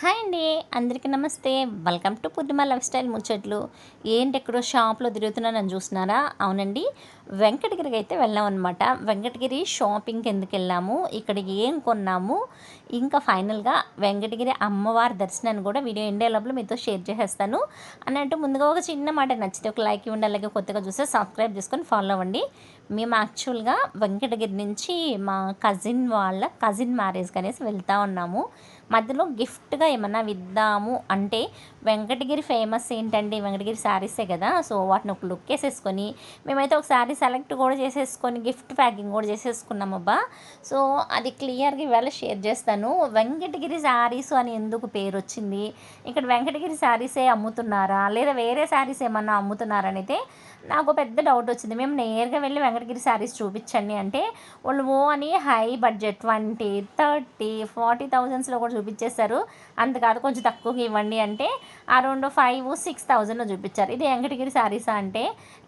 Hi అండి. అందరికీ నమస్తే. Welcome to Purnima lifestyle ముచ్చట్లు. ఏంటి ఎక్కడో షాప్లో తిరుగుతున్నానని చూస్తున్నారా? అవునండి. వెంకటగిరికి అయితే వెళ్ళాం అనమాట వెంకటగిరి షాపింగ్కి ఎందుకు వెళ్ళాము? ఇక్కడ ఏం కొన్నాము? ఇంకా ఫైనల్గా వెంకటగిరి అమ్మవారి దర్శనాన్ని కూడా వీడియో ఎండే లోపల మీతో షేర్ చేసేస్తాను. అన్నట్టు ముందుగా ఒక చిన్న మాట నచ్చితే ఒక లైక్ ఇవ్వండి అలాగే కొత్తగా చూస్తే సబ్స్క్రైబ్ చేసుకొని ఫాలో అవ్వండి. మేము యాక్చువల్గా వెంకటగిరి నుంచి మా కజిన్ వాళ్ళ కజిన్ మ్యారేజ్కి అనేసి వెళ్తూ ఉన్నాము. మధ్యలో గిఫ్ట్గా ఏమన్నా ఇద్దాము అంటే వెంకటగిరి ఫేమస్ ఏంటంటే వెంకటగిరి శారీసే కదా. సో వాటిని ఒక లుక్ వేసేసుకొని మేమైతే ఒక శారీ సెలెక్ట్ కూడా చేసేసుకొని గిఫ్ట్ ప్యాకింగ్ కూడా చేసేసుకున్నాం అబ్బా. సో అది క్లియర్గా ఇవాళ షేర్ చేస్తాను. వెంకటగిరి శారీస్ అని ఎందుకు పేరు వచ్చింది? ఇక్కడ వెంకటగిరి శారీసే అమ్ముతున్నారా? లేదా వేరే శారీస్ ఏమన్నా అమ్ముతున్నారా? అయితే నాకు పెద్ద డౌట్ వచ్చింది. మేము నేరుగా వెళ్ళి వెంకటగిరి శారీస్ చూపించండి అంటే వాళ్ళు ఓ అని high budget twenty thirty forty థౌజండ్స్లో కూడా చూపించేశారు. అంత కాదు కొంచెం తక్కువగా ఇవ్వండి అంటే అరౌండ్ ఫైవ్ సిక్స్ థౌజండ్లో చూపించారు. ఇది వెంకటగిరి శారీసా అంటే?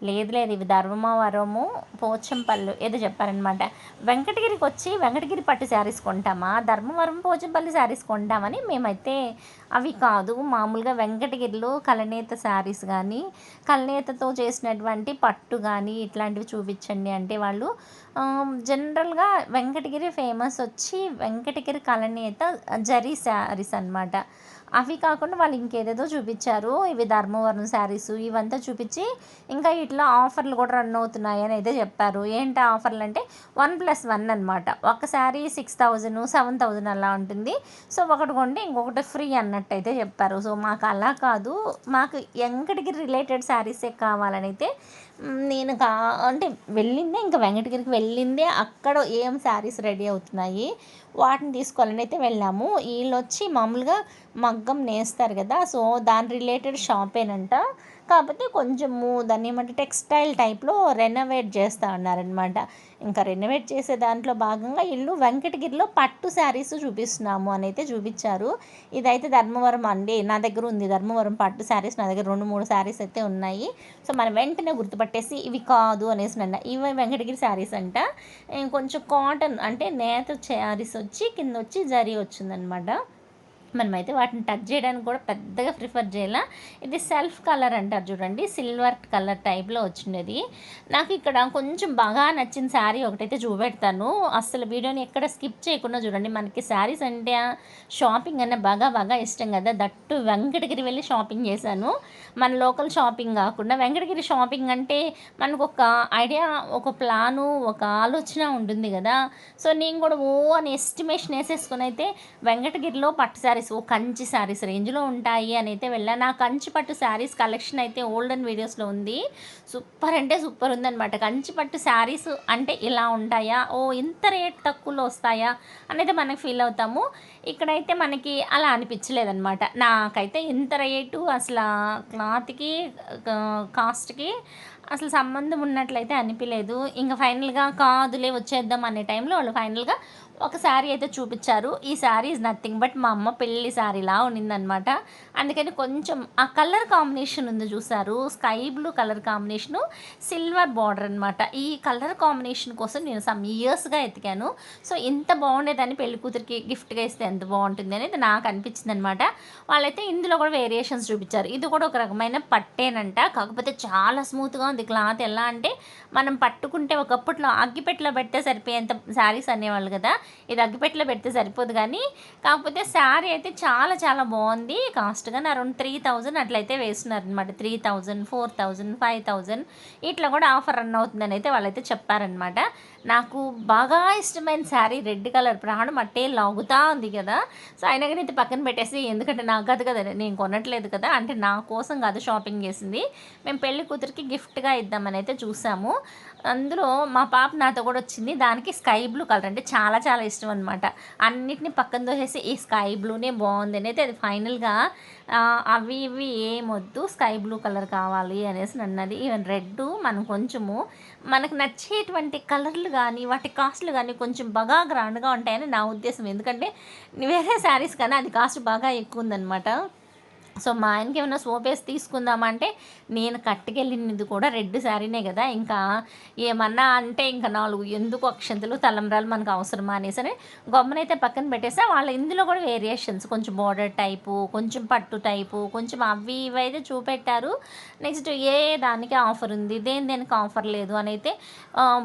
లేదు లేదు ఇవి ధర్మవరము పోచంపల్లి ఏదో చెప్పారనమాట వెంకటగిరికి వచ్చి వెంకటగిరి పట్టు శారీస్ కొంటామా? ధర్మవరం పోచంపల్లి శారీస్ కొంటామని మేమైతే అవి కాదు మామూలుగా వెంకటగిరిలో కలనేత శారీస్ కానీ కలనేతతో చేసినటువంటి పట్టు కానీ ఇట్లాంటివి చూపించండి అంటే వాళ్ళు జనరల్గా వెంకటగిరి ఫేమస్ వచ్చి వెంకటగిరి కలనేత జరీ శారీస్ అనమాట అవి కాకుండా వాళ్ళు ఇంకేదేదో చూపించారు. ఇవి ధర్మవరం శారీస్ ఇవంతా చూపించి ఇంకా ఇట్లా ఆఫర్లు కూడా రన్ అవుతున్నాయి అని అయితే చెప్పారు. ఏంటి ఆఫర్లు అంటే వన్ ప్లస్ వన్ అనమాట ఒక sari six thousand seven thousand అలా ఉంటుంది. సో ఒకటి కొంటే ఇంకొకటి ఫ్రీ అన్నట్టు అయితే చెప్పారు. సో మాకు అలా కాదు. మాకు వెంకటగిరి రిలేటెడ్ శారీసే కావాలని అయితే నేను కా అంటే వెళ్ళిందే ఇంకా వెంకటగిరికి వెళ్ళిందే. అక్కడ ఏం శారీస్ రెడీ అవుతున్నాయి వాటిని తీసుకోవాలని అయితే వెళ్ళాము. వీళ్ళు వచ్చి మామూలుగా మగ్గం నేస్తారు కదా సో దాని రిలేటెడ్ షాపేనంట. కాకపోతే కొంచెము దాన్ని ఏమంటే టెక్స్టైల్ టైప్లో రెనోవేట్ చేస్తూ ఉన్నారనమాట ఇంకా రెనోవేట్ చేసే దాంట్లో భాగంగా ఇల్లు వెంకటగిరిలో పట్టు శారీస్ చూపిస్తున్నాము అని అయితే చూపించారు. ఇదైతే ధర్మవరం అండి. నా దగ్గర ఉంది ధర్మవరం పట్టు శారీస్. నా దగ్గర రెండు మూడు శారీస్ అయితే ఉన్నాయి. సో మనం వెంటనే గుర్తుపట్టేసి ఇవి కాదు అనేసి అన్న ఇవి వెంకటగిరి శారీస్ అంట. కొంచెం కాటన్ అంటే నేత శారీస్ వచ్చి కింద వచ్చి జరీ వచ్చిందనమాట మనమైతే వాటిని టచ్ చేయడానికి కూడా పెద్దగా ప్రిఫర్ చేయాల. ఇది సెల్ఫ్ కలర్ అంటారు చూడండి సిల్వర్ కలర్ టైప్లో వచ్చినది నాకు ఇక్కడ కొంచెం బాగా నచ్చిన శారీ ఒకటైతే చూపెడతాను. అసలు వీడియోని ఎక్కడ స్కిప్ చేయకుండా చూడండి. మనకి శారీస్ అంటే షాపింగ్ అన్న బాగా బాగా ఇష్టం కదా. దట్టు వెంకటగిరి వెళ్ళి షాపింగ్ చేశాను. మన లోకల్ షాపింగ్ కాకుండా వెంకటగిరి షాపింగ్ అంటే మనకు ఒక ఐడియా ఒక ప్లాను ఒక ఆలోచన ఉంటుంది కదా. సో నేను కూడా ఓ అని ఎస్టిమేషన్ వేసేసుకుని అయితే వెంకటగిరిలో పట్టు శారీ శారీస్ ఓ కంచి శారీస్ రేంజ్లో ఉంటాయి అని అయితే వెళ్ళాను నా కంచి పట్టు శారీస్ కలెక్షన్ అయితే ఓల్డెన్ వీడియోస్లో ఉంది. సూపర్ అంటే సూపర్ ఉందనమాట కంచి పట్టు శారీస్ అంటే ఇలా ఉంటాయా? ఓ ఇంత రేట్ తక్కువలో వస్తాయా? అనేది మనకు ఫీల్ అవుతాము. ఇక్కడైతే మనకి అలా అనిపించలేదనమాట నాకైతే ఇంత రేటు అసలు క్లాత్కి కాస్ట్కి అసలు సంబంధం ఉన్నట్లయితే అనిపించలేదు ఇంకా ఫైనల్గా కాదులే వచ్చేద్దాం అనే టైంలో వాళ్ళు ఫైనల్గా ఒక శారీ అయితే చూపించారు. ఈ శారీ ఈజ్ నథింగ్ బట్ మా అమ్మ పెళ్ళి శారీలా ఉన్నిందనమాట అందుకని కొంచెం ఆ కలర్ కాంబినేషన్ ఉంది చూసారు. Sky blue colour combination silver border అనమాట ఈ కలర్ కాంబినేషన్ కోసం నేను సమ్ ఇయర్స్గా ఎతికాను. సో ఇంత బాగుండేదని పెళ్ళి కూతురికి గిఫ్ట్గా ఇస్తే ఎంత బాగుంటుంది అనేది నాకు అనిపించింది అనమాట వాళ్ళైతే ఇందులో కూడా వేరియేషన్స్ చూపించారు. ఇది కూడా ఒక రకమైన పట్టేనంట. కాకపోతే చాలా స్మూత్గా ఉంది. క్లాత్ ఎలా అంటే మనం పట్టుకుంటే ఒకప్పట్లో అగ్గిపెట్టలో పెడితే సరిపోయేంత శారీస్ అనేవాళ్ళు కదా. ఇది అగ్గిపెట్టలో పెడితే సరిపోదు కానీ కాకపోతే శారీ అయితే చాలా చాలా బాగుంది. కాస్ట్ కానీ అరౌండ్ త్రీ థౌజండ్ అట్లయితే వేస్తున్నారు అనమాట three thousand four thousand five thousand ఇట్లా కూడా ఆఫర్ రన్ అవుతుందని అయితే వాళ్ళైతే చెప్పారనమాట నాకు బాగా ఇష్టమైన శారీ రెడ్ కలర్ ప్రాణం అట్టే లాగుతా ఉంది కదా. సో అయినా కానీ అయితే పక్కన పెట్టేసి ఎందుకంటే నాకు కాదు కదా నేను కొనట్లేదు కదా. అంటే నా కోసం కాదు షాపింగ్ చేసింది. మేము పెళ్ళి కూతురికి గిఫ్ట్గా ఇద్దామని అయితే చూసాము. అందులో మా పాప నాతో కూడా వచ్చింది. దానికి స్కై బ్లూ కలర్ అంటే చాలా చాలా ఇష్టం అనమాట అన్నిటిని పక్కన దోసేసి ఈ స్కై బ్లూనే బాగుంది అనేది అది ఫైనల్గా అవి ఇవి ఏమొద్దు స్కై బ్లూ కలర్ కావాలి అనేసి అన్నది ఈవెన్ రెడ్ మనం కొంచెము మనకు నచ్చేటువంటి కలర్లు కానీ వాటి కాస్ట్లు కానీ కొంచెం బాగా గ్రాండ్గా ఉంటాయని నా ఉద్దేశం. ఎందుకంటే వేరే శారీస్ కన్నా అది కాస్ట్ బాగా ఎక్కువ ఉందన్నమాట. సో మా ఆయనకి ఏమైనా సోప్ వేసి తీసుకుందామంటే నేను కట్టుకెళ్ళినది కూడా రెడ్ శారీనే కదా. ఇంకా ఏమన్నా అంటే ఇంకా నాలుగు ఎందుకు అక్షంతలు తలంబ్రాలు మనకు అవసరమా అనేసి గొమ్మనైతే పక్కన పెట్టేసా. వాళ్ళ ఇందులో కూడా వేరియేషన్స్ కొంచెం బార్డర్ టైపు కొంచెం పట్టు టైపు కొంచెం అవి ఇవి అయితే చూపెట్టారు. నెక్స్ట్ ఏ దానికి ఆఫర్ ఉంది దేని దేనికి ఆఫర్ లేదు అని అయితే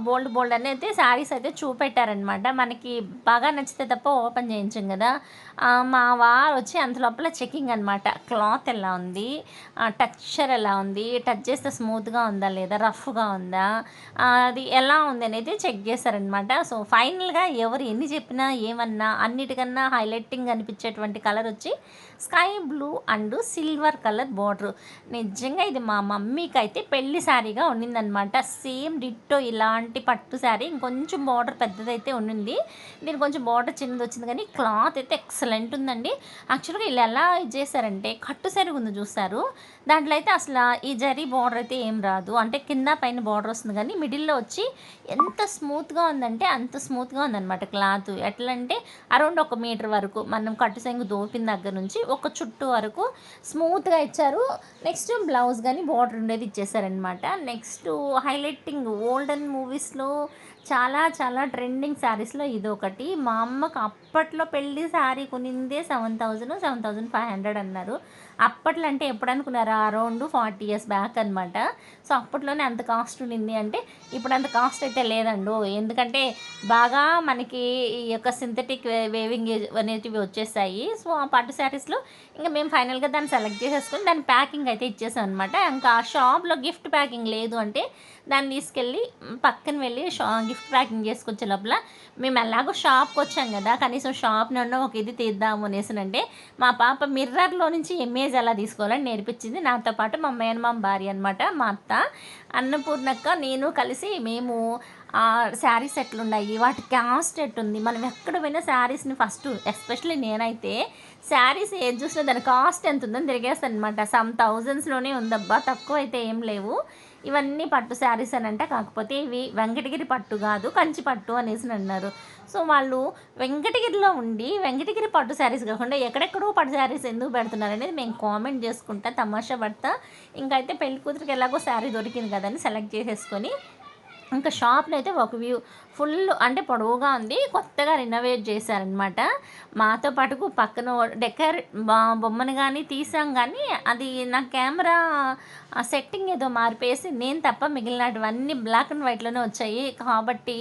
బోల్డ్ బోల్డ్ అని అయితే శారీస్ అయితే చూపెట్టారనమాట మనకి బాగా నచ్చితే తప్ప ఓపెన్ చేయించాం కదా. మా వారు వచ్చి అంత లోపల చెకింగ్ అనమాట క్లాత్ ఎలా ఉంది? టెక్స్చర్ ఎలా ఉంది? టచ్ చేస్తే స్మూత్గా ఉందా లేదా? రఫ్గా ఉందా? అది ఎలా ఉంది అనేది చెక్ చేశారనమాట సో ఫైనల్గా ఎవరు ఎన్ని చెప్పినా ఏమన్నా అన్నిటికన్నా హైలైటింగ్ అనిపించేటువంటి కలర్ వచ్చి sky blue and silver colour border. నిజంగా ఇది మా మమ్మీకి అయితే పెళ్ళి శారీగా ఉండిందనమాట సేమ్ డిట్టో ఇలాంటి పట్టు శారీ ఇంకొంచెం బార్డర్ పెద్దదైతే ఉండింది దీని కొంచెం బార్డర్ చిన్నది వచ్చింది కానీ క్లాత్ అయితే ఎక్సలెంట్ ఉందండి. యాక్చువల్గా వీళ్ళు ఎలా ఇది చేశారంటే కట్టు శారీ ఉంది చూస్తారు. దాంట్లో అయితే అసలు ఈ జరీ బార్డర్ అయితే ఏం రాదు. అంటే కింద పైన బార్డర్ వస్తుంది కానీ మిడిల్లో వచ్చి ఎంత స్మూత్గా ఉందంటే అంత స్మూత్గా ఉందన్నమాట క్లాత్. ఎట్లా అంటే అరౌండ్ ఒక మీటర్ వరకు మనం కట్టు సెంగు దోపిన దగ్గర నుంచి ఒక చుట్టూ వరకు స్మూత్గా ఇచ్చారు. నెక్స్ట్ బ్లౌజ్ కానీ బార్డర్ ఉండేది ఇచ్చేసారనమాట నెక్స్ట్ హైలైటింగ్ ఓల్డెన్ మూవీస్లో చాలా చాలా ట్రెండింగ్ శారీస్లో ఇది ఒకటి మా అమ్మకు అప్పట్లో పెళ్ళి sari కొనిందే seven thousand seven thousand five hundred అన్నారు. అప్పట్లో అంటే ఎప్పుడు అనుకున్నారా అరౌండ్ ఫార్టీ ఇయర్స్ బ్యాక్ అనమాట సో అప్పట్లోనే అంత కాస్ట్ ఉండింది అంటే ఇప్పుడు అంత కాస్ట్ అయితే లేదండు. ఎందుకంటే బాగా మనకి ఈ యొక్క సింథటిక్ వేవింగ్ అనేటివి వచ్చేసాయి. సో ఆ పట్టు శారీస్లో ఇంకా మేము ఫైనల్గా దాన్ని సెలెక్ట్ చేసేసుకొని దాని ప్యాకింగ్ అయితే ఇచ్చేసాం అనమాట ఇంకా ఆ షాప్లో గిఫ్ట్ ప్యాకింగ్ లేదు అంటే దాన్ని తీసుకెళ్ళి పక్కన వెళ్ళి షా గిఫ్ట్ ప్యాకింగ్ చేసుకొచ్చే లోపల మేము ఎలాగో షాప్కి వచ్చాం కదా కనీసం షాప్ నుండి ఒక ఇది తీద్దాము అనేసినంటే మా పాప మిర్రర్లో నుంచి ఇమేజ్ ఎలా తీసుకోవాలని నేర్పించింది. నాతో పాటు మా మేనమామ భార్య అనమాట మా అత్త. అన్నపూర్ణక్క నేను కలిసి మేము శారీస్ ఎట్లున్నాయి వాటి కాస్ట్ ఎట్టుంది? మనం ఎక్కడ పోయినా శారీస్ని ఫస్ట్ ఎస్పెషల్లీ నేనైతే శారీస్ ఏది చూసినా దాని కాస్ట్ ఎంత ఉందని తిరిగేస్తాను అనమాట సమ్ థౌజండ్స్లోనే ఉందబ్బా తక్కువ అయితే ఏం లేవు. ఇవన్నీ పట్టు శారీస్ అని అంటే కాకపోతే ఇవి వెంకటగిరి పట్టు కాదు కంచి పట్టు అనేసి అన్నారు. సో వాళ్ళు వెంకటగిరిలో ఉండి వెంకటగిరి పట్టు శారీస్ కాకుండా ఎక్కడెక్కడో పట్టు శారీస్ ఎందుకు పెడుతున్నారు అనేది మేము కామెంట్ చేసుకుంటా తమాషా పడతా. ఇంకైతే పెళ్ళి కూతురికి ఎలాగో శారీ దొరికింది కదని సెలెక్ట్ చేసేసుకొని ఇంకా షాప్లో అయితే ఒక వ్యూ ఫుల్ అంటే పొడవుగా ఉంది. కొత్తగా రినోవేట్ చేశారనమాట మాతో పాటుకు పక్కన డెకర్ బొమ్మను కానీ తీసాం కానీ అది నా కెమెరా సెట్టింగ్ ఏదో మార్పేసి నేను తప్ప మిగిలినటువన్నీ బ్లాక్ అండ్ వైట్లోనే వచ్చాయి. కాబట్టి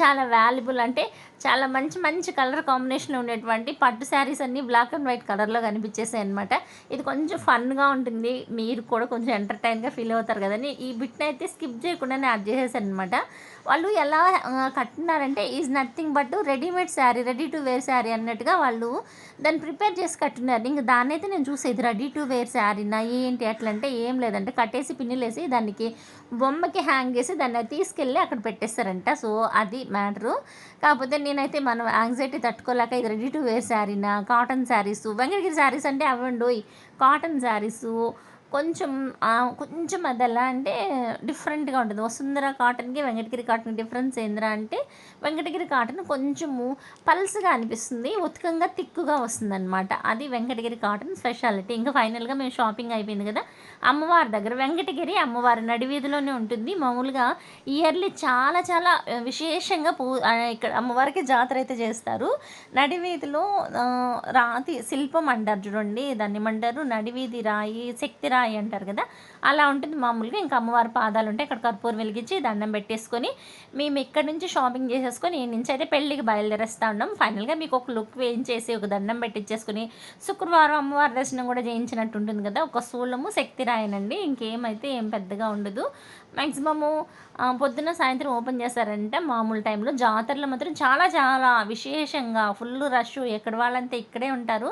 చాలా వాల్యుబుల్ అంటే చాలా మంచి మంచి కలర్ కాంబినేషన్ ఉండేటువంటి పట్టు శారీస్ అన్నీ బ్లాక్ అండ్ వైట్ కలర్లో కనిపించేసాయి అనమాట ఇది కొంచెం ఫన్గా ఉంటుంది. మీరు కూడా కొంచెం ఎంటర్టైన్గా ఫీల్ అవుతారు కదండి. ఈ బిట్ని అయితే స్కిప్ చేయకుండానే యాడ్ చేసేసాను అనమాట వాళ్ళు ఎలా కట్టున్నారంటే కట్టినారంటే is nothing but readymade sari ready to wear sari అన్నట్టుగా వాళ్ళు దాన్ని ప్రిపేర్ చేసి కట్టినారు ఇంక దాన్ని అయితే నేను చూసేది రెడీ టు వేర్ శారీనా ఏంటి అట్లా అంటే ఏం లేదంటే. కట్టేసి పిన్నులేసి దానికి బొమ్మకి హ్యాంగ్ చేసి దాన్ని తీసుకెళ్ళి అక్కడ పెట్టేస్తారంట. సో అది మ్యాటరు కాకపోతే నేనైతే మనం యాంగ్జైటీ తట్టుకోలేక ఇది రెడీ టు వేర్ శారీనా కాటన్ శారీస్ వెంకటగిరి శారీస్ అంటే అవ్వండి కాటన్ శారీసు కొంచెం కొంచెం అది ఎలా అంటే డిఫరెంట్గా ఉంటుంది. వసుంధర కాటన్కి వెంకటగిరి కాటన్ డిఫరెన్స్ ఏంద్రా అంటే వెంకటగిరి కాటన్ కొంచెము పల్స్గా అనిపిస్తుంది ఉతకంగా తిక్కుగా వస్తుంది అనమాట అది వెంకటగిరి కాటన్ స్పెషాలిటీ. ఇంకా ఫైనల్గా మేము షాపింగ్ అయిపోయింది కదా అమ్మవారి దగ్గర వెంకటగిరి అమ్మవారి నడివీధిలోనే ఉంటుంది. మామూలుగా ఇయర్లీ చాలా చాలా విశేషంగా పూ ఇక్కడ అమ్మవారికి జాతర అయితే చేస్తారు. నడివీధిలో రాతి శిల్పం అంటారు చూడండి దాన్ని ఏమంటారు? నడివీధి రాయి శక్తి రాయి అంటారు కదా అలా ఉంటుంది మామూలుగా. ఇంకా అమ్మవారి పాదాలు ఉంటాయి అక్కడ కర్పూరం వెలిగించి దండం పెట్టేసుకొని మేము ఇక్కడ నుంచి షాపింగ్ చేసేసుకొని ఈ నుంచి అయితే పెళ్ళికి బయలుదేరేస్తూ ఉన్నాం. ఫైనల్గా మీకు ఒక లుక్ వేయించేసి ఒక దండం పెట్టించేసుకొని శుక్రవారం అమ్మవారి దర్శనం కూడా చేయించినట్టు ఉంటుంది కదా ఒక స్థూలము శక్తి రాయనండి ఇంకేమైతే ఏం పెద్దగా ఉండదు. మ్యాక్సిమము పొద్దున్న సాయంత్రం ఓపెన్ చేస్తారంటే మామూలు టైంలో. జాతరలో మాత్రం చాలా చాలా విశేషంగా ఫుల్ రష్. ఎక్కడ వాళ్ళంతా ఇక్కడే ఉంటారు.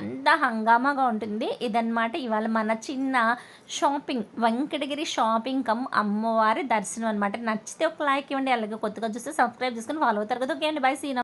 అంతా హంగామాగా ఉంటుంది. ఇదన్నమాట ఇవాళ మన చిన్న షాపింగ్ వెంకటగిరి షాపింగ్ కమ్ అమ్మవారి దర్శనం అనమాట నచ్చితే ఒక లైక్ ఇవ్వండి అలాగే కొత్తగా చూస్తే సబ్స్క్రైబ్ చేసుకొని ఫాలో అవుతారు కదా. ఓకే అండి బై సీనా